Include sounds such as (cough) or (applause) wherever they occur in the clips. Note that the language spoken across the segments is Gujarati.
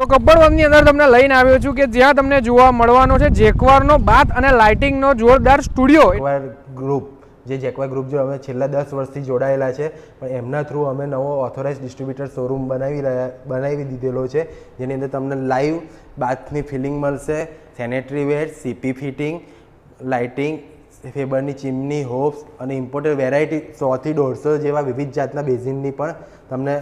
તો ગબ્બરવનની અંદર તમને લઈને આવ્યો છું કે જ્યાં તમને જોવા મળવાનો છે જેકવારનો બાથ અને લાઇટિંગનો જોરદાર સ્ટુડિયો. ગ્રુપ, જે જેકવાર ગ્રુપ જો અમે છેલ્લા દસ વર્ષથી જોડાયેલા છે, પણ એમના થ્રુ અમે નવો ઓથોરાઇઝ ડિસ્ટ્રીબ્યુટર શોરૂમ બનાવી રહ્યા, બનાવી દીધેલો છે, જેની અંદર તમને લાઈવ બાથની ફિલિંગ મળશે sanitary ware CP fitting lighting, ફેબરની chimney hobs અને ઇમ્પોર્ટેડ વેરાયટી સોથી દોઢસો જેવા વિવિધ જાતના બેઝિનની પણ તમને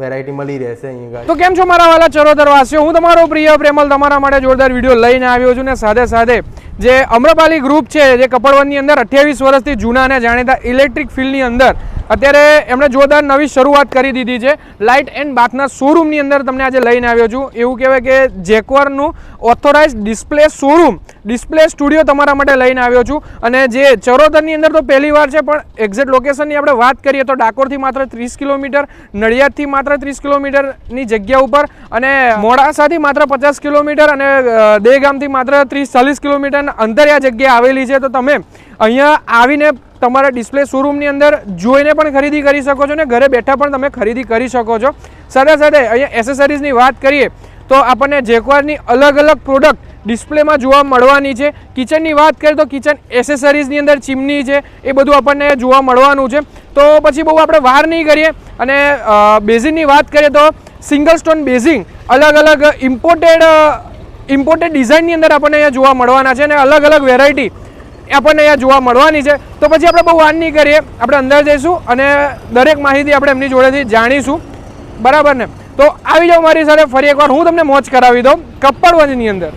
વેરાયટી મળી રહેશે તો કેમ છો મારા વાલા ચરોતર વાસીઓ હું તમારો પ્રિય પ્રેમલ, તમારા માટે જોરદાર વીડિયો લઈને આવ્યો છું ને સાથે સાથે જે અમ્રપાલી ગ્રુપ છે, જે કપડવનની અંદર અઠ્યાવીસ વર્ષથી જૂના અને જાણીતા ઇલેક્ટ્રિક ફિલ્ડની અંદર અત્યારે એમણે જોરદાર નવી શરૂઆત કરી દીધી છે. લાઇટ એન્ડ બાથના શોરૂમની અંદર તમને આજે લઈને આવ્યો છું. એવું કહેવાય કે જેકવરનું authorised display showroom display studio તમારા માટે લઈને આવ્યો છું. અને જે ચરોતરની અંદર તો પહેલી વાર છે, પણ એક્ઝેક્ટ લોકેશનની આપણે વાત કરીએ તો ડાકોરથી માત્ર ત્રીસ કિલોમીટર, નડિયાદથી માત્ર ત્રીસ કિલોમીટરની જગ્યા ઉપર અને મોડાસાથી માત્ર પચાસ કિલોમીટર અને દેગામથી માત્ર ત્રીસ ચાલીસ કિલોમીટરના અંતરે આ જગ્યા આવેલી છે. તો તમે અહીંયા આવીને તમારા ડિસ્પ્લે શોરૂમની અંદર જોઈને પણ ખરીદી કરી શકો છો ને ઘરે બેઠા પણ તમે ખરીદી કરી શકો છો. સાથે સાથે અહીંયા એસેસરીઝની વાત કરીએ તો આપણને જેકવારની અલગ અલગ પ્રોડક્ટ ડિસ્પ્લેમાં જોવા મળવાની છે. કિચનની વાત કરીએ તો કિચન એસેસરીઝની અંદર ચીમની છે, એ બધું આપણને જોવા મળવાનું છે. તો પછી બહુ આપણે વાર નહીં કરીએ અને બેઝિનની વાત કરીએ તો સિંગલ સ્ટોન બેઝિંગ અલગ અલગ ઇમ્પોર્ટેડ ઇમ્પોર્ટેડ ડિઝાઇનની અંદર આપણને અહીંયા જોવા મળવાના છે અને અલગ અલગ વેરાયટી આપણને અહીંયા જોવા મળવાની છે. તો પછી આપણે બહુ વાત નહીં કરીએ. આપણે અંદર જઈશું અને દરેક માહિતી આપણે એમની જોડેથી જાણીશું. બરાબર ને? તો આવી જાઓ મારી સાથે. ફરી એકવાર હું તમને મોજ કરાવી દઉં. કપ્પડવંજની અંદર.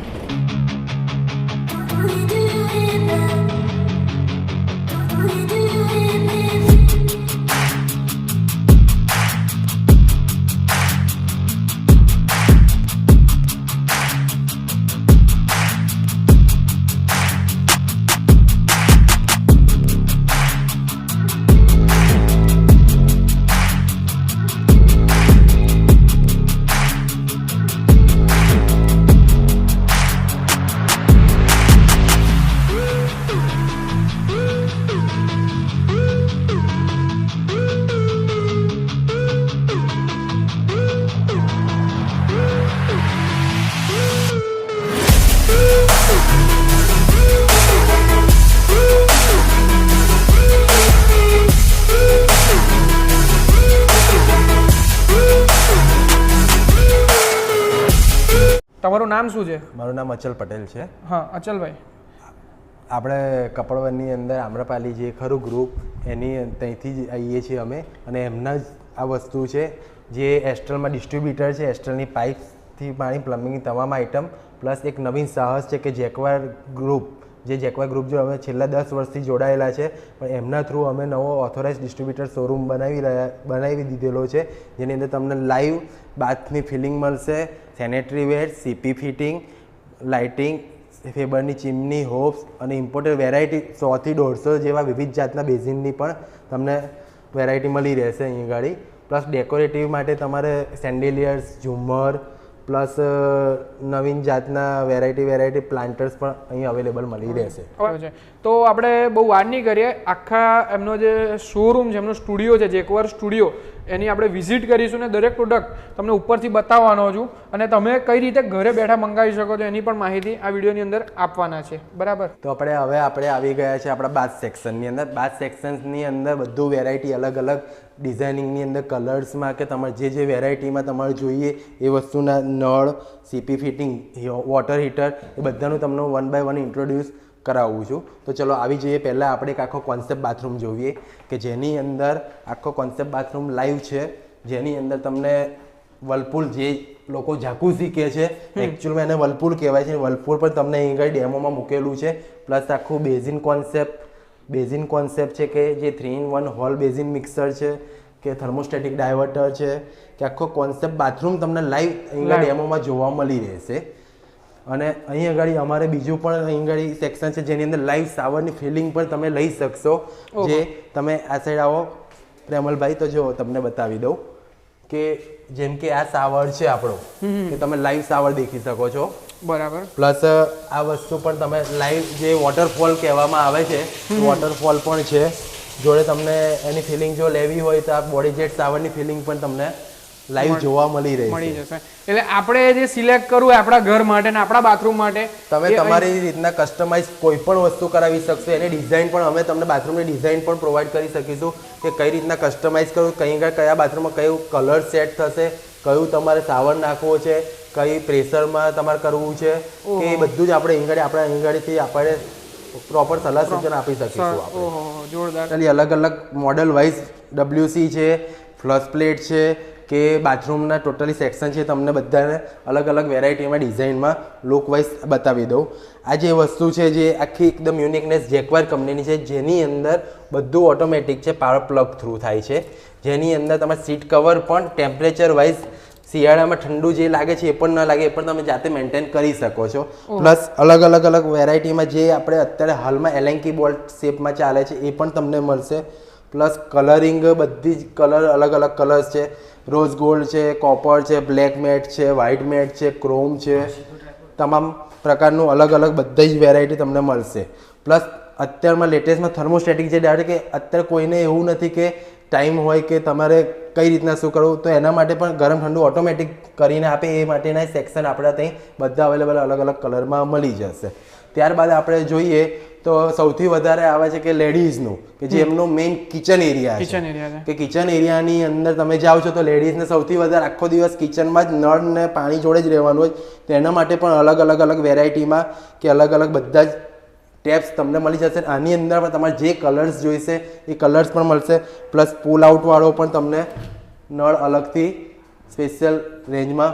તમારું નામ શું છે? મારું નામ અચલ પટેલ છે. હા અચલભાઈ. આપણે કપડવનની અંદર આમ્રપાલી જે ખરું ગ્રુપ એની ત્યાંથી જ આવીએ છીએ અમે. અને એમના જ આ વસ્તુ છે જે એસ્ટ્રલમાં ડિસ્ટ્રીબ્યુટર છે એસ્ટ્રલની પાઇપથી પાણી પ્લમ્બિંગની તમામ આઇટમ પ્લસ એક નવીન સાહસ છે કે જેકવાર ગ્રુપ જે જેકવાર ગ્રુપ જો અમે છેલ્લા દસ વર્ષથી જોડાયેલા છે પણ એમના થ્રુ અમે નવો ઓથોરાઇઝ ડિસ્ટ્રીબ્યુટર શોરૂમ બનાવી રહ્યા બનાવી દીધેલો છે જેની અંદર તમને લાઈવ બાથની ફિલિંગ મળશે sanitary ware CP fitting, lighting, ફેબરની chimney hobs અને ઇમ્પોર્ટેડ વેરાયટી સોથી દોઢસો જેવા વિવિધ જાતના બેઝિનની પણ તમને વેરાયટી મળી રહેશે અહીં ગાડી. પ્લસ ડેકોરેટિવ માટે તમારે સેન્ડેલિયર્સ ઝુમ્મર પ્લસ નવીન જાતના વેરાયટી વેરાયટી પ્લાન્ટર્સ પણ અહીં અવેલેબલ મળી રહેશે. તો આપણે બહુ વાર નહીં કરીએ. આખા એમનો જે શોરૂમ છે એમનો સ્ટુડિયો છે જેકવાર સ્ટુડિયો એની આપણે વિઝિટ કરીશું ને દરેક પ્રોડક્ટ તમને ઉપરથી બતાવવાનો છું અને તમે કઈ રીતે ઘરે બેઠા મંગાવી શકો છો એની પણ માહિતી આ વિડીયોની અંદર આપવાના છે. બરાબર? તો આપણે હવે આપણે આવી ગયા છે આપણા બાથ સેક્શનની અંદર. બાથ સેક્શન્સની અંદર બધું વેરાયટી અલગ અલગ ડિઝાઇનિંગની અંદર કલર્સમાં કે તમારે જે જે વેરાયટીમાં તમારે જોઈએ એ વસ્તુના નળ સીપી ફિટિંગ વોટર હીટર એ બધાનું તમને વન બાય વન ઇન્ટ્રોડ્યુસ કરાવું છું. તો ચલો આવી જઈએ. પહેલાં આપણે એક આખો કોન્સેપ્ટ બાથરૂમ જોઈએ કે જેની અંદર આખો કોન્સેપ્ટ બાથરૂમ લાઈવ છે. જેની અંદર તમને વલપુલ જે લોકો ઝાકુસી કહે છે એકચ્યુઅલમાં એને વલપુલ કહેવાય છે. વલપુલ પણ તમને અહીં આગળ ડેમોમાં મૂકેલું છે. પ્લસ આખું બેઝિન કોન્સેપ્ટ બેઝિન કોન્સેપ્ટ છે કે જે three in one hole basin mixer છે કે થર્મોસ્ટેટિક ડાયવર્ટર છે કે આખો કોન્સેપ્ટ બાથરૂમ તમને લાઈવ અહીંયા ડેમોમાં જોવા મળી રહેશે. અને અહીં આગળ અમારે બીજું પણ અહીં આગળ સેક્શન છે જેની અંદર લાઈવ સાવરની ફિલિંગ પણ તમે લઈ શકશો. જે તમે આ સાઈડ આવો. પ્રેમલભાઈ તો જો તમને બતાવી દઉં કે જેમ કે આ સાવર છે આપણો કે તમે લાઈવ સાવર દેખી શકો છો. બરાબર. પ્લસ આ વસ્તુ પણ તમે લાઈવ જે વોટરફોલ કહેવામાં આવે છે વોટરફોલ પણ છે. જોડે તમને એની ફિલિંગ જો લેવી હોય તો આ બોડી જેટ સાવરની ફિલિંગ પણ તમને લાઈવ જોવા મળી રહી મળી જશે. એટલે આપણે જે સિલેક્ટ કરવું આપણા ઘર માટે ને આપણા બાથરૂમ માટે તમે તમારી રીતના કસ્ટમાઇઝ કોઈ પણ વસ્તુ કરાવી શકશો. એની ડિઝાઇન પણ અમે તમને બાથરૂમની ડિઝાઇન પણ પ્રોવાઈડ કરી શકીશું કે કઈ રીતના કસ્ટમાઇઝ કરવું કઈ કયા બાથરૂમમાં કયું કલર સેટ થશે કયું તમારે સાવર નાખવો છે કઈ પ્રેશરમાં તમારે કરવું છે કે એ બધું જ આપણે અહીં આપણે અહીં આપણે પ્રોપર સલાહ સૂચન આપી શકીશું આપણે. જોરદાર. અલગ અલગ મોડલ વાઇઝ ડબલ્યુસી છે ફ્લશ પ્લેટ છે કે બાથરૂમના ટોટલી સેક્શન છે તમને બધાને અલગ અલગ વેરાયટીમાં ડિઝાઇનમાં લુક વાઇઝ બતાવી દઉં. આ જે વસ્તુ છે જે આખી એકદમ યુનિકનેસ જેકવાર કંપનીની છે જેની અંદર બધું ઓટોમેટિક છે પાવર પ્લગ થ્રુ થાય છે. જેની અંદર તમારે સીટ કવર પણ ટેમ્પરેચર વાઇઝ શિયાળામાં ઠંડુ જે લાગે છે એ પણ ન લાગે એ પણ તમે જાતે મેન્ટેન કરી શકો છો. પ્લસ અલગ અલગ અલગ વેરાયટીમાં જે આપણે અત્યારે હાલમાં એલેન્કી બોલ્ટ શેપમાં ચાલે છે એ પણ તમને મળશે. પ્લસ કલરિંગ બધી જ કલર અલગ અલગ કલર્સ છે. રોઝ ગોલ્ડ છે કોપર છે બ્લેક મેટ છે વ્હાઇટ મેટ છે ક્રોમ છે. તમામ પ્રકારનું અલગ અલગ બધી જ વેરાયટી તમને મળશે. પ્લસ અત્યારમાં લેટેસ્ટમાં થર્મોસ્ટેટિક જે ડાયરેક્ટ કે અત્યારે કોઈને એવું નથી કે ટાઈમ હોય કે તમારે કઈ રીતના શું કરવું તો એના માટે પણ ગરમ ઠંડુ ઓટોમેટિક કરીને આપે એ માટેના સેક્શન આપણા ત્યાં બધા અવેલેબલ અલગ અલગ કલરમાં મળી જશે. ત્યારબાદ આપણે જોઈએ તો સૌથી વધારે આવે છે કે લેડીઝનું કે જે એમનો મેઇન કિચન એરિયા છે. કિચન એરિયા છે. કે કિચન એરિયાની અંદર તમે જાઓ છો તો લેડીઝને સૌથી વધારે આખો દિવસ કિચનમાં જ નળ ને પાણી જોડે જ રહેવાનું હોય. તો એના માટે પણ અલગ અલગ અલગ વેરાયટીમાં કે અલગ અલગ બધા જ ટેપ્સ તમને મળી જશે આની અંદર પણ તમારે જે કલર્સ જોઈશે એ કલર્સ પણ મળશે. પ્લસ પુલ આઉટવાળો પણ તમને નળ અલગથી સ્પેશિયલ રેન્જમાં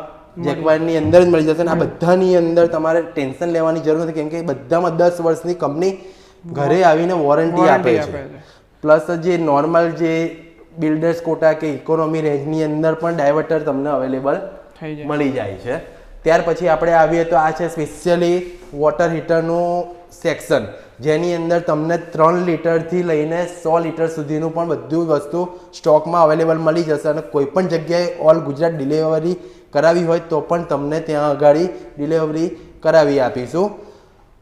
જેકવારની અંદર જ મળી જશે અને આ બધાની અંદર તમારે ટેન્શન લેવાની જરૂર નથી. કેમ કે બધામાં દસ વર્ષની કંપની ઘરે આવીને વોરંટી આપે છે. પ્લસ જે નોર્મલ જે બિલ્ડર્સ કોટા કે ઇકોનોમી રેન્જની અંદર પણ ડાયવર્ટર તમને અવેલેબલ મળી જાય છે. ત્યાર પછી આપણે આવીએ તો આ છે સ્પેશિયલી વોટર હીટરનું સેક્શન જેની અંદર તમને ત્રણ લીટરથી લઈને સો લીટર સુધીનું પણ બધું વસ્તુ સ્ટોકમાં અવેલેબલ મળી જશે અને કોઈપણ જગ્યાએ ઓલ ગુજરાત ડિલિવરી કરાવી હોય તો પણ તમને ત્યાં આગળ ડિલિવરી કરાવી આપીશું.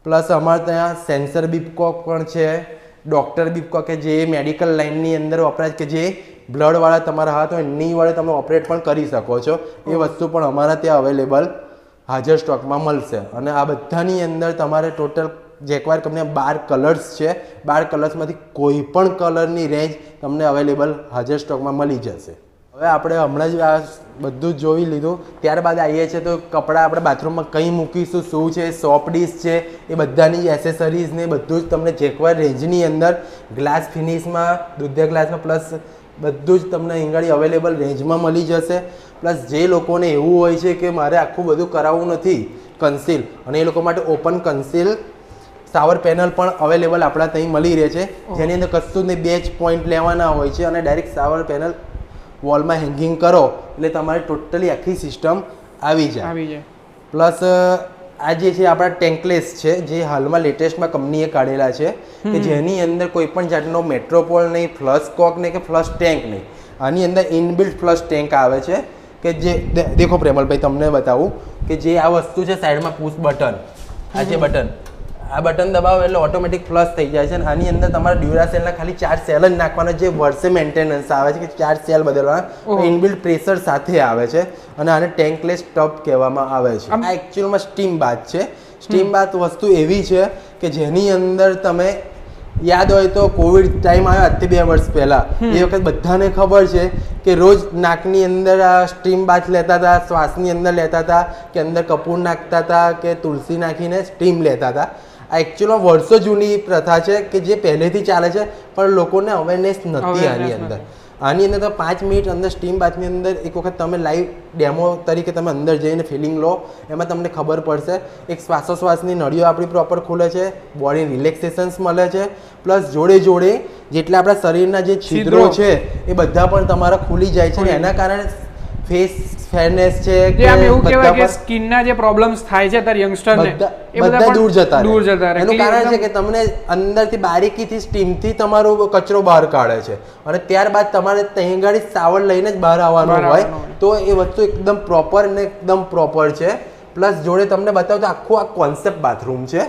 પ્લસ અમારે ત્યાં સેન્સર બીપકોક પણ છે ડૉક્ટર બીપકોક કે જે મેડિકલ લાઇનની અંદર વપરાય કે જે બ્લડવાળા તમારા હાથ હોય એની વડે તમે ઓપરેટ પણ કરી શકો છો. એ વસ્તુ પણ અમારા ત્યાં અવેલેબલ હાજર સ્ટોકમાં મળશે. અને આ બધાની અંદર તમારે ટોટલ જેકવાર કંપની બાર કલર્સ છે, બાર કલર્સમાંથી કોઈ પણ કલરની રેન્જ તમને અવેલેબલ હાજર સ્ટોકમાં મળી જશે. હવે આપણે હમણાં જ આ બધું જ જોઈ લીધું. ત્યારબાદ આવીએ છીએ તો કપડાં આપણે બાથરૂમમાં કંઈ મૂકીશું, શું છે સોપ ડીશ છે, એ બધાની એસેસરીઝ ને બધું જ તમને જેકવાર રેન્જની અંદર ગ્લાસ ફિનિશમાં દુધિયા ગ્લાસમાં પ્લસ બધું જ તમને અહીંગાડી અવેલેબલ રેન્જમાં મળી જશે. પ્લસ જે લોકોને એવું હોય છે કે મારે આખું બધું કરાવવું નથી કન્સીલ અને એ લોકો માટે ઓપન કન્સીલ સાવર પેનલ પણ અવેલેબલ આપણા ત્યાં મળી રહે છે. જેની અંદર કશું જ નહીં બે જ પોઈન્ટ લેવાના હોય છે અને ડાયરેક્ટ સાવર પેનલ વોલમાં હેંગિંગ કરો એટલે તમારે ટોટલી આખી સિસ્ટમ આવી જાય. આવી જાય. પ્લસ આ જે છે આપણા ટેન્કલેસ છે જે હાલમાં લેટેસ્ટમાં કંપનીએ કાઢેલા છે કે જેની અંદર કોઈ પણ જાતનો મેટ્રોપોલ નહીં ફ્લશ કોક નહીં કે ફ્લશ ટેન્ક નહીં. આની અંદર ઇનબિલ્ટ ફ્લશ ટેન્ક આવે છે. કે જે દેખો પ્રેમલભાઈ તમને બતાવું કે જે આ વસ્તુ છે સાઈડમાં પુશ બટન આ જે બટન આ બટન દબાવો એટલે ઓટોમેટિક ફ્લશ થઈ જાય છે અને આની અંદર તમારા ડ્યુરાસેલના ખાલી ચાર સેલ જ નાખવાના જે વર્ષે મેન્ટેનન્સ આવે છે કે ચાર સેલ બદલવાના. ઇનબિલ્ટ પ્રેશર સાથે આવે છે અને આને ટેન્કલેસ ટપ કહેવામાં આવે છે. આ એકચ્યુઅલમાં સ્ટીમ બાથ છે. સ્ટીમ બાથ વસ્તુ એવી છે કે જેની અંદર તમે યાદ હોય તો કોવિડ ટાઈમ આવ્યો આજથી બે વર્ષ પહેલા. એ વખત બધાને ખબર છે કે રોજ નાકની અંદર આ સ્ટીમ બાથ લેતા હતા શ્વાસની અંદર લેતા હતા કે અંદર કપૂર નાખતા હતા કે તુલસી નાખીને સ્ટીમ લેતા હતા. આ એકચ્યુઅલમાં વર્ષો જૂની પ્રથા છે કે જે પહેલેથી ચાલે છે પણ લોકોને અવેરનેસ નથી આની અંદર. આની અંદર તો પાંચ મિનિટ અંદર સ્ટીમ બાથની અંદર એક વખત તમે લાઈવ ડેમો તરીકે તમે અંદર જઈને ફિલિંગ લો એમાં તમને ખબર પડશે. એક શ્વાસોશ્વાસની નળીઓ આપણી પ્રોપર ખુલે છે બોડી રિલેક્સેશન્સ મળે છે પ્લસ જોડે જોડે જેટલા આપણા શરીરના જે છિદ્રો. છે એ બધા પણ તમારા ખુલી જાય છે. અને એના કારણે ફેસ ફેરનેસ છે કે આમ એવું કહેવાય કે સ્કિનના જે પ્રોબ્લેમ્સ થાય છે ત્યારે યંગસ્ટર ને બધા એ બધા દૂર જતા દૂર જતા રહે. એનું કારણ છે કે તમને અંદરથી બારીકીથી સ્ટીમથી તમારો કચરો બહાર કાઢે છે. અને ત્યારબાદ તમારે ત્યાં ગાડી લઈને જ બહાર આવવાનું હોય તો એ વસ્તુ એકદમ પ્રોપર ને એકદમ પ્રોપર છે. પ્લસ જોડે તમને બતાવું તો આખું આ કોન્સેપ્ટ બાથરૂમ છે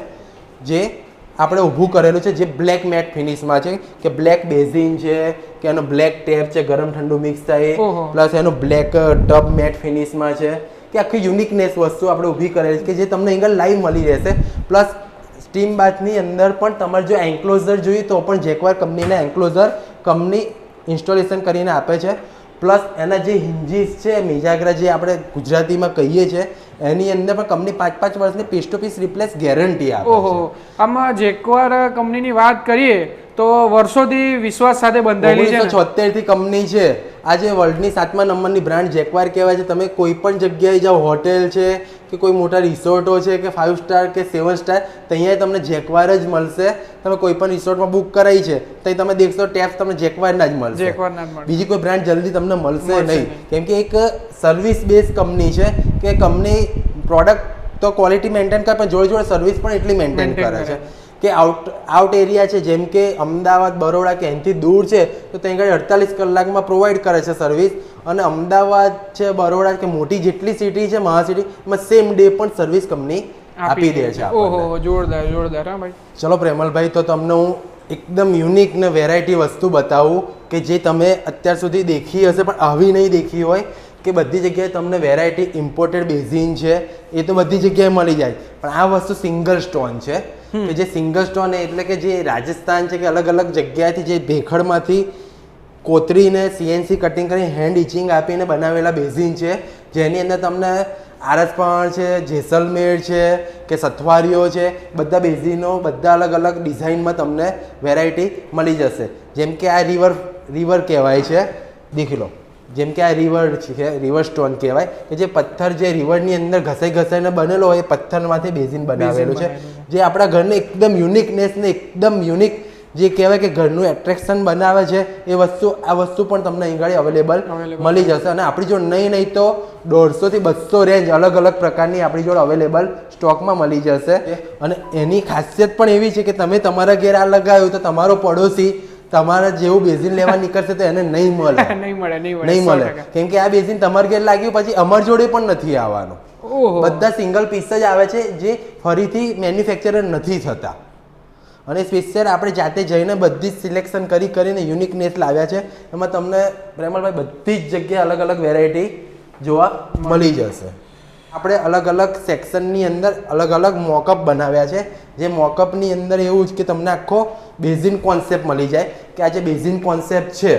જે આપણે ઊભું કરેલું છે જે બ્લેક મેટ ફિનિશમાં છે કે બ્લેક બેઝિન છે કે એનો બ્લેક ટેપ છે ગરમ ઠંડુ મિક્સ થાય પ્લસ એનો બ્લેક ટબ મેટ ફિનિશમાં છે. કે આખી યુનિકનેસ વસ્તુ આપણે ઊભી કરેલી છે કે જે તમને અહીંયા લાઈવ મળી રહેશે. પ્લસ સ્ટીમ બાથની અંદર પણ તમારે જો એન્ક્લોઝર જોઈએ તો પણ જેકવાર કંપનીના એન્ક્લોઝર કંપની ઇન્સ્ટોલેશન કરીને આપે છે. પ્લસ એના જે હિન્જીસ છે મિજાગરા જે આપણે ગુજરાતીમાં કહીએ છીએ એની અંદર પણ કંપની પાંચ પાંચ વર્ષની piece to piece replace guarantee આપે ઓહો આમાં આમાં જેકવાર કંપનીની વાત કરીએ તો વર્ષોથી વિશ્વાસ સાથે બંધાયેલી છે છોતેરથી કંપની છે. આજે વર્લ્ડની સાતમા નંબરની બ્રાન્ડ જેકવાર કહેવાય છે. તમે કોઈ પણ જગ્યાએ જાઓ હોટેલ છે કે કોઈ મોટા રિસોર્ટો છે કે ફાઇવ સ્ટાર કે સેવન સ્ટાર ત્યાં તમને જેકવાર જ મળશે. તમે કોઈ પણ રિસોર્ટમાં બુક કરાવી છે ત્યાં તમે દેખશો ટેપ્સ તમને જેકવારના જ મળશે. બીજી કોઈ બ્રાન્ડ જલ્દી તમને મળશે નહીં. કેમ કે એક સર્વિસ બેઝ કંપની છે કે કંપની પ્રોડક્ટ તો ક્વોલિટી મેન્ટેન કરે પણ જોડે જોડે સર્વિસ પણ એટલી મેન્ટેન કરે. છે. કે આઉટ આઉટ એરિયા છે જેમ કે અમદાવાદ બરોડા કે એનાથી દૂર છે તો ત્યાં આગળ અડતાલીસ કલાકમાં પ્રોવાઈડ કરે છે સર્વિસ અને અમદાવાદ છે બરોડા કે મોટી જેટલી સિટી છે મહાસિટી એમાં સેમ ડે પણ સર્વિસ કંપની આપી દે છે. ઓહો જોરદાર જોરદાર હા ભાઈ. ચલો પ્રેમલભાઈ તો તમને હું એકદમ યુનિક ને વેરાયટી વસ્તુ બતાવું કે જે તમે અત્યાર સુધી દેખી હશે પણ આવી નહીં દેખી હોય કે બધી જગ્યાએ તમને વેરાયટી ઇમ્પોર્ટેડ બેઝિન છે એ તો બધી જગ્યાએ મળી જાય. પણ આ વસ્તુ સિંગલ સ્ટોન છે. કે જે સિંગલ સ્ટોન એટલે કે જે રાજસ્થાન છે કે અલગ અલગ જગ્યાએથી જે ભેખડમાંથી કોતરીને સીએનસી કટિંગ કરીને હેન્ડ ઇચિંગ આપીને બનાવેલા બેઝિન છે જેની અંદર તમને આરસપણ છે જેસલમેર છે કે સથવારીઓ છે બધા બેઝિનો બધા અલગ અલગ ડિઝાઇનમાં તમને વેરાયટી મળી જશે. જેમ કે આ રિવર રિવર કહેવાય છે. દેખી લો. જેમ કે આ રિવર છે રિવર સ્ટોન કહેવાય કે જે પથ્થર જે રિવરની અંદર ઘસાઈ ઘસાઈને બનેલો હોય એ પથ્થરમાંથી બેઝિન બનાવેલું છે. જે આપણા ઘરને એકદમ યુનિકનેસને એકદમ યુનિક જે કહેવાય કે ઘરનું એટ્રેક્શન બનાવે છે એ વસ્તુ આ વસ્તુ પણ તમને અહીં અવેલેબલ મળી જશે. અને આપણી જોડે નહીં નહીં તો દોઢસોથી બસો રેન્જ અલગ અલગ પ્રકારની આપણી જોડે અવેલેબલ સ્ટોકમાં મળી જશે. અને એની ખાસિયત પણ એવી છે કે તમે તમારા ઘેર આ લગાવ્યું તો તમારો પડોશી તમારા જેવું બેઝિન લેવા નીકળશે તો એને નહીં મળે. (laughs) નહીં મળે નહીં મળે નહીં મળે. કેમ કે આ બેઝિન તમારે ઘેર લાગ્યું પછી અમર જોડે પણ નથી આવવાનું. બધા સિંગલ પીસ જ આવે છે જે ફરીથી મેન્યુફેક્ચરર નથી થતા. અને સ્પેશિયલ આપણે જાતે જઈને બધી જ સિલેક્શન કરી કરીને યુનિકનેસ લાવ્યા છે એમાં તમને પ્રેમલભાઈ બધી જ જગ્યાએ અલગ અલગ વેરાયટી જોવા મળી જશે. આપણે અલગ અલગ સેક્શનની અંદર અલગ અલગ મોકઅપ બનાવ્યા છે. જે મોકઅપની અંદર એવું જ કે તમને આખો બેઝિન કોન્સેપ્ટ મળી જાય કે આ જે બેઝિન કોન્સેપ્ટ છે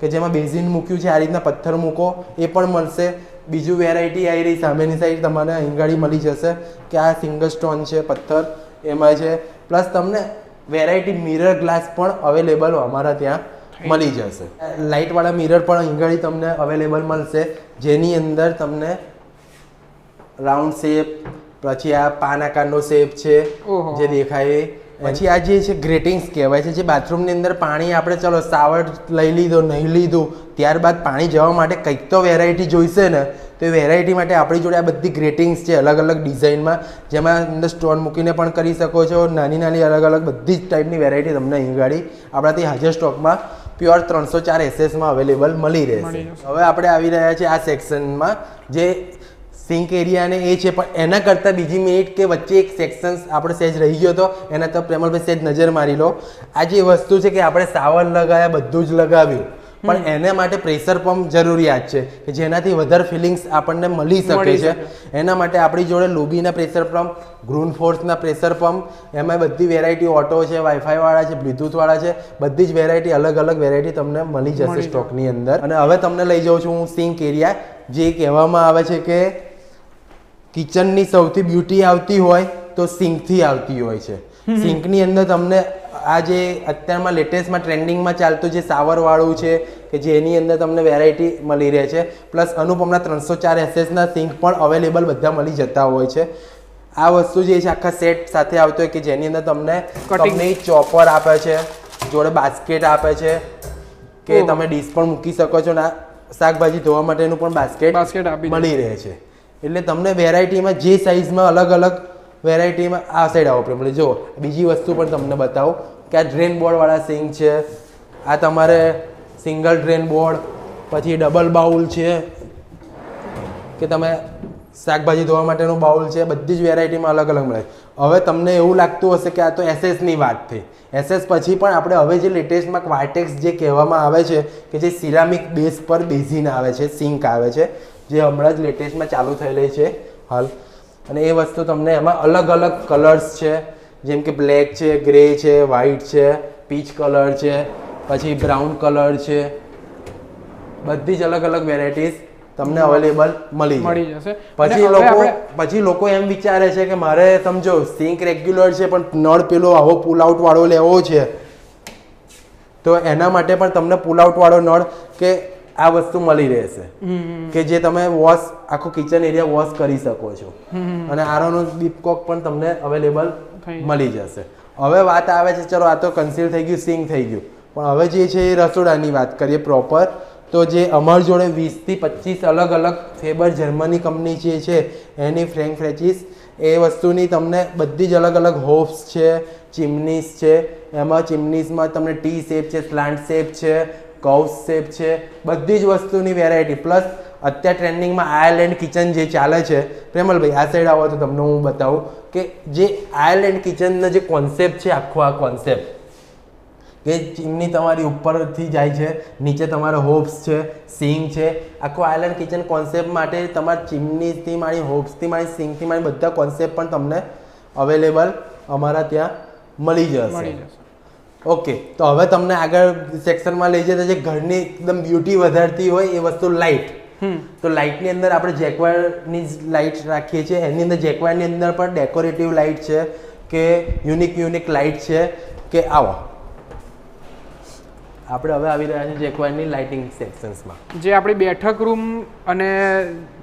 કે જેમાં બેઝિન મૂક્યું છે આ રીતના પથ્થર મૂકો એ પણ મળશે. બીજું વેરાયટી આવી રહી સામેની સાઈડ તમારે અહીંગાડી મળી જશે કે આ સિંગલ સ્ટોન છે પથ્થર એમાં છે. પ્લસ તમને વેરાયટી મિરર ગ્લાસ પણ અવેલેબલ અમારા ત્યાં મળી જશે. લાઇટવાળા મિરર પણ અહીંગાડી તમને અવેલેબલ મળશે. જેની અંદર તમને રાઉન્ડ શેપ પછી આ પાન આકારનો શેપ છે જે દેખાય. પછી આ જે છે ગ્રેટિંગ્સ કહેવાય છે જે બાથરૂમની અંદર પાણી આપણે ચલો સાવર લઈ લીધો નહીં લીધું ત્યારબાદ પાણી જવા માટે કંઈક તો વેરાયટી જોઈશે ને તો એ વેરાયટી માટે આપણી જોડે આ બધી ગ્રેટિંગ્સ છે અલગ અલગ ડિઝાઇનમાં જેમાં અંદર સ્ટોન મૂકીને પણ કરી શકો છો નાની નાની અલગ અલગ બધી જ ટાઈપની વેરાયટી તમને અહીં ગાડી આપણાથી હાજર સ્ટોકમાં પ્યોર ત્રણસો ચાર એસએસમાં અવેલેબલ મળી રહેશે. હવે આપણે આવી રહ્યા છીએ આ સેક્શનમાં જે સિંક એરિયા ને એ છે પણ એના કરતાં બીજી મિનિટ કે વચ્ચે એક સેક્શન્સ આપણે સહેજ રહી ગયો હતો એના તો પ્રેમલભાઈ સહેજ નજર મારી લો. આ જે વસ્તુ છે કે આપણે સાવર લગાવ્યા બધું જ લગાવ્યું. પણ એના માટે પ્રેશર પંપ જરૂરિયાત છે કે જેનાથી વધારે ફિલિંગ્સ આપણને મળી શકે છે. એના માટે આપણી જોડે લોબીના પ્રેશર પંપ ગ્રુન ફોર્સના પ્રેશર પંપ એમાં બધી વેરાયટી ઓટો છે વાઈફાઈવાળા છે બ્લૂટૂથવાળા છે બધી જ વેરાયટી અલગ અલગ વેરાયટી તમને મળી જશે સ્ટોકની અંદર. અને હવે તમને લઈ જાઉં છું હું સિંક એરિયા જે કહેવામાં આવે છે કે કિચનની સૌથી બ્યુટી આવતી હોય તો સિંકથી આવતી હોય છે. સિંકની અંદર તમને આ જે અત્યારમાં લેટેસ્ટમાં ટ્રેન્ડિંગમાં ચાલતું જે સાવરવાળું છે કે જેની અંદર તમને વેરાયટી મળી રહે છે પ્લસ અનુપમના ત્રણસો ચાર એસએસના સિંક પણ અવેલેબલ બધા મળી જતા હોય છે. આ વસ્તુ જે છે આખા સેટ સાથે આવતો હોય કે જેની અંદર તમને તમને ચોપર આપે છે જોડે બાસ્કેટ આપે છે કે તમે ડીશ પણ મૂકી શકો છો ને શાકભાજી ધોવા માટેનું પણ બાસ્કેટ Basket મળી રહે છે. એટલે તમને વેરાયટીમાં જે સાઇઝમાં અલગ અલગ વેરાયટીમાં આ સાઈડ આવો પ્રમાણે જો, બીજી વસ્તુ પણ તમને બતાવો કે આ ડ્રેન બોર્ડવાળા સિંક છે, આ તમારે સિંગલ ડ્રેન બોર્ડ પછી ડબલ બાઉલ છે, કે તમે શાકભાજી ધોવા માટેનું બાઉલ છે, બધી જ વેરાયટીમાં અલગ અલગ મળે. હવે તમને એવું લાગતું હશે કે આ તો એસએસની વાત થઈ. એસએસ પછી પણ આપણે હવે જે લેટેસ્ટમાં ક્વાર્ટેક્સ જે કહેવામાં આવે છે કે જે સિરામિક બેઝ પર બેઝિન આવે છે સિંક આવે છે જે હમણાં જ લેટેસ્ટમાં ચાલુ થયેલી છે હાલ. અને એ વસ્તુ તમને એમાં અલગ અલગ કલર્સ છે. જેમ કે બ્લેક છે ગ્રે છે વ્હાઈટ છે પીચ કલર છે પછી બ્રાઉન કલર છે. બધી જ અલગ અલગ વેરાયટીઝ તમને અવેલેબલ મળી મળી જશે. પછી લોકો પછી લોકો એમ વિચારે છે કે મારે સમજો સિંક રેગ્યુલર છે પણ નળ પેલો આવો પુલ આઉટ વાળો લેવો છે. તો એના માટે પણ તમને પુલ આઉટ વાળો નળ કે આ વસ્તુ મળી રહેશે. કે જે તમે વોશ આખો કિચન એરિયા વોશ કરી શકો છો. અને આરોનો દીપકોક પણ તમને અવેલેબલ મળી જશે. હવે વાત આવે છે ચલો આ તો કન્સીલ થઈ ગયું સિંક થઈ ગયું. પણ હવે જે છે એ રસોડાની વાત કરીએ પ્રોપર તો જે અમાર જોડે વીસથી પચીસ અલગ અલગ ફેબર જર્મની કંપની જે છે એની ફ્રેન્ક ફ્રેચીસ એ વસ્તુની તમને બધી જ અલગ અલગ હોપ્સ છે ચિમનીસ છે. એમાં ચિમનીસમાં તમને ટી શેપ છે સ્લાન્ટ શેપ છે કૌસ શેપ છે, બધી જ વસ્તુની વેરાયટી પ્લસ અત્યારે ટ્રેન્ડિંગમાં આયર્લેન્ડ કિચન જે ચાલે છે, પ્રેમલભાઈ, આ સાઈડ આવો તો તમને હું બતાવું કે જે આયર્લેન્ડ કિચનનો જે કોન્સેપ્ટ છે, આખો આ કોન્સેપ્ટ કે ચીમની તમારી ઉપરથી જાય છે, નીચે તમારો હોપ્સ છે સિંગ છે. આખો આયર્લેન્ડ કિચન કોન્સેપ્ટ માટે તમારા ચીમનીથી મારી હોપ્સથી મારી સિંગથી મારી બધા કોન્સેપ્ટ પણ તમને અવેલેબલ અમારા ત્યાં મળી જશે. ઓકે તો હવે તમને આગળ સેક્શનમાં લઈ જતા જે ઘરની એકદમ બ્યુટી વધારતી હોય એ વસ્તુ લાઇટ તો લાઇટની અંદર આપણે જેકવારની લાઇટ રાખીએ છીએ. એની અંદર જેકવારની અંદર પણ ડેકોરેટિવ લાઇટ છે કે યુનિક યુનિક લાઇટ છે કે આવો. આપણે હવે આવી રહ્યા છે જેકવારની લાઇટિંગ સેક્શન્સમાં જે આપણી બેઠક રૂમ અને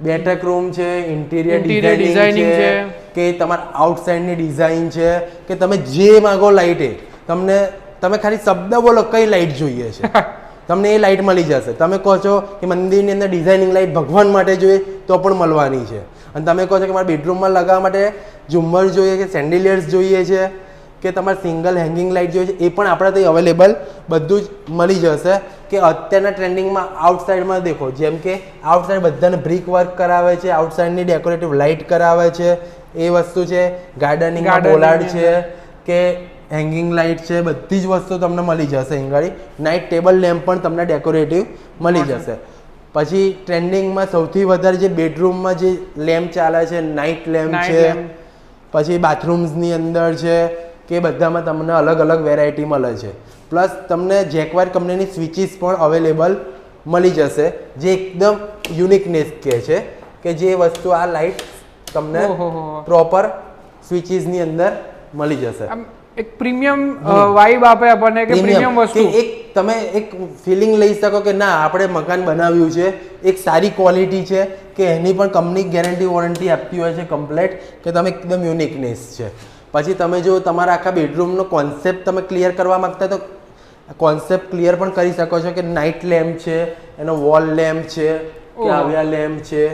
બેઠક રૂમ છે ઇન્ટિરિયર ડિઝાઇનિંગ છે કે તમારા આઉટસાઇડની ડિઝાઇન છે કે તમે જે માંગો લાઇટે તમને તમે ખાલી શબ્દ બોલો કઈ લાઇટ જોઈએ છે? (laughs) તમને એ લાઇટ મળી જશે. તમે કહો છો કે મંદિરની અંદર ડિઝાઇનિંગ લાઇટ ભગવાન માટે જોઈએ તો પણ મળવાની છે. અને તમે કહો છો કે મારા બેડરૂમમાં લગાવવા માટે ઝુમ્મર જોઈએ કે સેન્ડિલિયર્સ જોઈએ છે કે તમારે સિંગલ હેંગિંગ લાઇટ જોઈએ છે એ પણ આપણે ત્યાં અવેલેબલ બધું જ મળી જશે. કે અત્યારના ટ્રેન્ડિંગમાં આઉટસાઇડમાં દેખો જેમ કે આઉટસાઇડ બધાને બ્રિક વર્ક કરાવે છે આઉટસાઇડની ડેકોરેટિવ લાઇટ કરાવે છે એ વસ્તુ છે. ગાર્ડનિંગ બોલાડ છે કે હેંગિંગ લાઇટ છે બધી જ વસ્તુ તમને મળી જશે અહીંગાડી નાઇટ ટેબલ લેમ્પ પણ તમને ડેકોરેટિવ મળી જશે. પછી ટ્રેન્ડિંગમાં સૌથી વધારે જે બેડરૂમમાં જે લેમ્પ ચાલે છે નાઇટ લેમ્પ છે પછી બાથરૂમ્સની અંદર છે કે બધામાં તમને અલગ અલગ વેરાયટી મળે છે. પ્લસ તમને જેકવાર કંપનીની સ્વિચીસ પણ અવેલેબલ મળી જશે જે એકદમ યુનિકનેસ કહે છે કે જે વસ્તુ આ લાઇટ તમને પ્રોપર સ્વિચીસની અંદર મળી જશે. એક પ્રીમિયમ વાઇબ આપે આપણને કે પ્રીમિયમ. વસ્તુ. એક તમે એક ફિલિંગ લઈ શકો કે ના આપણે મકાન બનાવ્યું છે એક સારી ક્વોલિટી છે કે એની પણ કંપની ગેરંટી વોરંટી આપતી હોય છે કમ્પ્લેટ કે તમે એકદમ યુનિકનેસ છે. પછી તમે જો તમારા આખા બેડરૂમનો કોન્સેપ્ટ તમે ક્લિયર કરવા માગતા તો કોન્સેપ્ટ ક્લિયર પણ કરી શકો છો કે નાઇટ લેમ્પ છે એનો વોલ લેમ્પ છે કે આવ્યા લેમ્પ છે.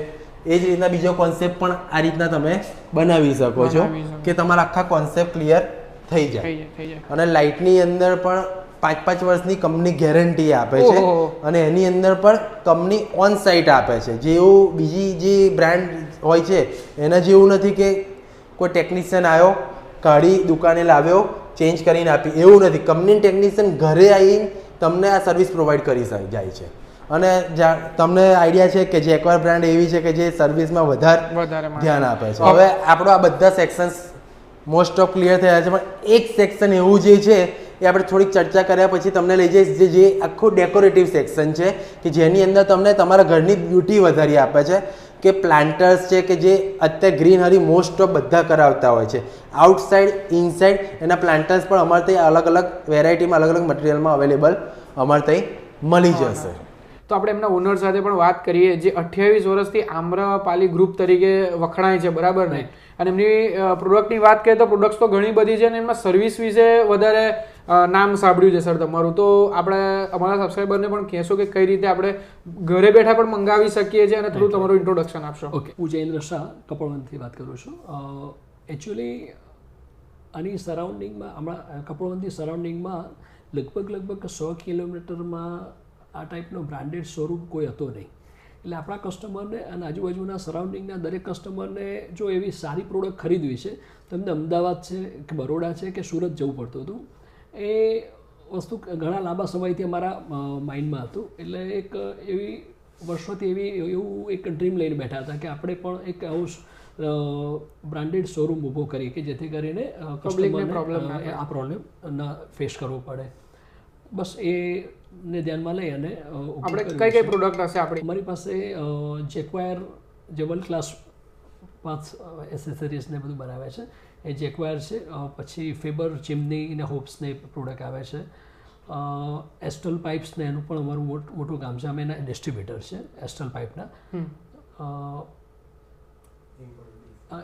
એ જ રીતના બીજો કોન્સેપ્ટ પણ આ રીતના તમે બનાવી શકો છો કે તમારા આખા કોન્સેપ્ટ ક્લિયર થઈ જાય. અને લાઇટની અંદર પણ પાંચ પાંચ વર્ષની કંપની ગેરંટી આપે છે અને એની અંદર પણ કંપની ઓન સાઇટ આપે છે. જેવું બીજી જે બ્રાન્ડ હોય છે એના જેવું નથી કે કોઈ ટેકનિશિયન આવ્યો કાઢી દુકાને લાવ્યો ચેન્જ કરીને આપી. એવું નથી. કંપની ટેકનિશિયન ઘરે આવીને તમને આ સર્વિસ પ્રોવાઈડ કરી જાય છે. અને જા- તમને આઈડિયા છે કે જેકવાર બ્રાન્ડ એવી છે કે જે સર્વિસમાં વધારે ધ્યાન આપે છે. હવે આપણો આ બધા સેક્શન્સ મોસ્ટ ઓફ ક્લિયર થયા છે પણ એક સેક્શન એવું જે છે એ આપણે થોડીક ચર્ચા કર્યા પછી તમને લઈ જઈશ જે જે આખું ડેકોરેટિવ સેક્શન છે કે જેની અંદર તમને તમારા ઘરની બ્યુટી વધારી આપે છે કે પ્લાન્ટર્સ છે કે જે અત્યારે ગ્રીનહરી મોસ્ટ ઓફ બધા કરાવતા હોય છે. આઉટસાઇડ ઇનસાઇડ એના પ્લાન્ટર્સ પણ અમારે ત્યાં અલગ અલગ વેરાયટીમાં અલગ અલગ મટીરિયલમાં અવેલેબલ અમારે ત્યાં મળી જશે. તો આપણે એમના ઓનર સાથે પણ વાત કરીએ જે અઠ્યાવીસ વર્ષથી આમ્રપાલી ગ્રુપ તરીકે વખણાય છે બરાબર ને? અને એમની પ્રોડક્ટની વાત કરીએ તો પ્રોડક્ટ્સ તો ઘણી બધી છે અને એમના સર્વિસ વિશે વધારે નામ સાંભળ્યું છે સર તમારું. તો આપણે અમારા સબસ્ક્રાઈબરને પણ કહેશો કે કઈ રીતે આપણે ઘરે બેઠા પણ મંગાવી શકીએ છીએ અને થોડું તમારું ઇન્ટ્રોડક્શન આપશો. ઓકે હું જયેન્દ્ર શાહ કપડવંતથી વાત કરું છું. એકચ્યુઅલી આની સરાઉન્ડિંગમાં હમણાં કપડવંતી સરાઉન્ડિંગમાં લગભગ લગભગ સો કિલોમીટરમાં આ ટાઈપનો બ્રાન્ડેડ શોરૂમ કોઈ હતો નહીં. એટલે આપણા કસ્ટમરને અને આજુબાજુના સરાઉન્ડિંગના દરેક કસ્ટમરને જો એવી સારી પ્રોડક્ટ ખરીદવી છે તો એમને અમદાવાદ છે કે બરોડા છે કે સુરત જવું પડતું હતું. એ વસ્તુ ઘણા લાંબા સમયથી અમારા માઇન્ડમાં હતું. એટલે એક એવી વર્ષોથી એવી એવું એક ડ્રીમ લઈને બેઠા હતા કે આપણે પણ એક આવું બ્રાન્ડેડ શોરૂમ ઊભો કરીએ કે જેથી કરીને કસ્ટમરને પ્રોબ્લેમ આ પ્રોબ્લેમ ના ફેસ કરવો પડે. બસ એ ને ધ્યાનમાં લઈ અને આપણે કઈ કઈ પ્રોડક્ટ હશે આપણી? અમારી પાસે જેક્વાયર જે વર્લ્ડ ક્લાસ પાંચ એસેસરીઝ ને બધું બનાવે છે. એ જેક્વાયર છે પછી ફેબર ચીમની ને હોપ્સને પ્રોડક્ટ આવે છે. એસ્ટલ પાઇપ્સ ને એનું પણ અમારું મોટ- મોટું કામ છે. અમે એના ડિસ્ટ્રીબ્યુટર છે એસ્ટલ પાઇપના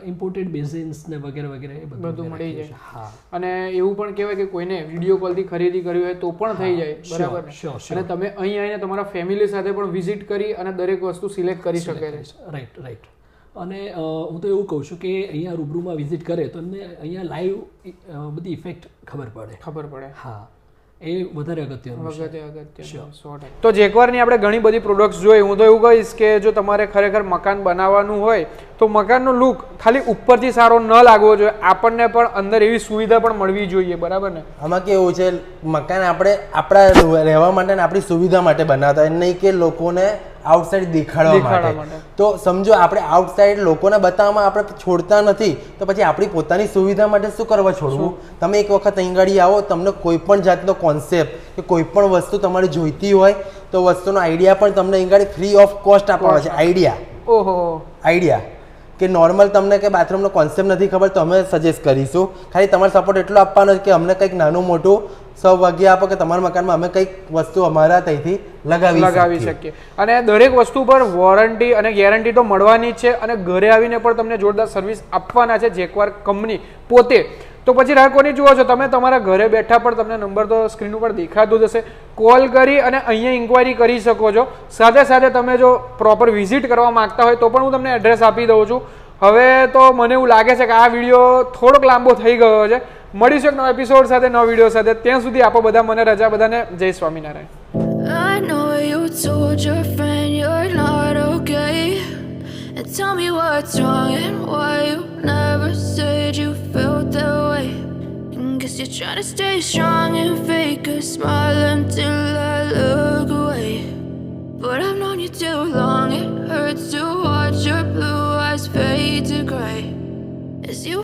ઇમ્પોર્ટેડ બેઝિન્સ ને વગેરે વગેરે એ બધું મળી જાય. હા. અને એવું પણ કહેવાય કે કોઈને વીડિયો કોલથી ખરીદી કરવી હોય તો પણ થઈ જાય. બરાબર. અને તમે અહીં આવીને તમારા ફેમિલી સાથે પણ વિઝિટ કરી અને દરેક વસ્તુ સિલેક્ટ કરી શકે છે રાઈટ રાઈટ અને હું તો એવું કહું છું કે અહીંયા રૂબરૂમાં વિઝિટ કરે તો એમને અહીંયા લાઈવ બધી ઇફેક્ટ ખબર પડે. ખબર પડે. હા. એ વધારે અગત્યનું છે. તો જેકવારની આપણે ઘણી બધી પ્રોડક્ટ્સ જોઈ હું તો એવું કહીશ કે જો તમારે ખરેખર મકાન બનાવવાનું હોય તો મકાનનો લુક ખાલી ઉપરથી સારો ન લાગવો જોઈએ. આપણને પણ અંદર એવી સુવિધા પણ મળવી જોઈએ બરાબર ને? આમાં કેવું છે મકાન આપણે આપણા રહેવા માટે આપણી સુવિધા માટે બનાવતા હોય. નહીં કે લોકોને આઉટસાઇડ દેખાડવા માટે. તો સમજો આપણે આઉટસાઇડ લોકોને બતાવવામાં આપણે છોડતા નથી તો પછી આપણી પોતાની સુવિધા માટે શું કરવા છોડવું? તમે એક વખત અહીં ગાડી આવો તમને કોઈ પણ જાતનો કોન્સેપ્ટ કે કોઈ પણ વસ્તુ તમારે જોઈતી હોય તો વસ્તુનો આઈડિયા પણ તમને અહીં ગાડી ફ્રી ઓફ કોસ્ટ આપવાનો છે. આઈડિયા ઓહો. આઈડિયા કે નોર્મલ તમને કે બાથરૂમનો કોન્સેપ્ટ નથી ખબર તો અમે સજેસ્ટ કરીશું. ખાલી તમારો સપોર્ટ એટલો આપવાનો છે કે અમને કંઈક નાનું મોટું સૌ ભાગ્ય આપો કે તમારા મકાનમાં અમે કંઈક વસ્તુ અમારા ત્યાંથી લગાવી લગાવી શકીએ. અને દરેક વસ્તુ પર વોરંટી અને ગેરંટી તો મળવાની જ છે અને ઘરે આવીને પણ તમને જોરદાર સર્વિસ આપવાના છે જેકવાર કંપની પોતે. તો પછી રાહ કોની જુઓ છો, તમે તમારા ઘરે બેઠા પણ તમને નંબર તો સ્ક્રીન ઉપર દેખાતો જશે કોલ કરી અને અહીંયા ઇન્ક્વાયરી કરી શકો છો. સાથે સાથે તમે જો પ્રોપર વિઝિટ કરવા માંગતા હોય તો પણ હું તમને એડ્રેસ આપી દઉં છું. હવે તો મને એવું લાગે છે કે આ વીડિયો થોડોક લાંબો થઈ ગયો છે. મળીશું એક નવા એપિસોડ સાથે નવા વિડીયો સાથે ત્યાં સુધી આપો બધા મને રજા બધાને જય Swaminarayan And tell me what's wrong and why you never said you felt that way. And you're trying to stay strong and fake a smile until I look away. But I've known you too long, it hurts to watch your blue eyes fade to gray. As you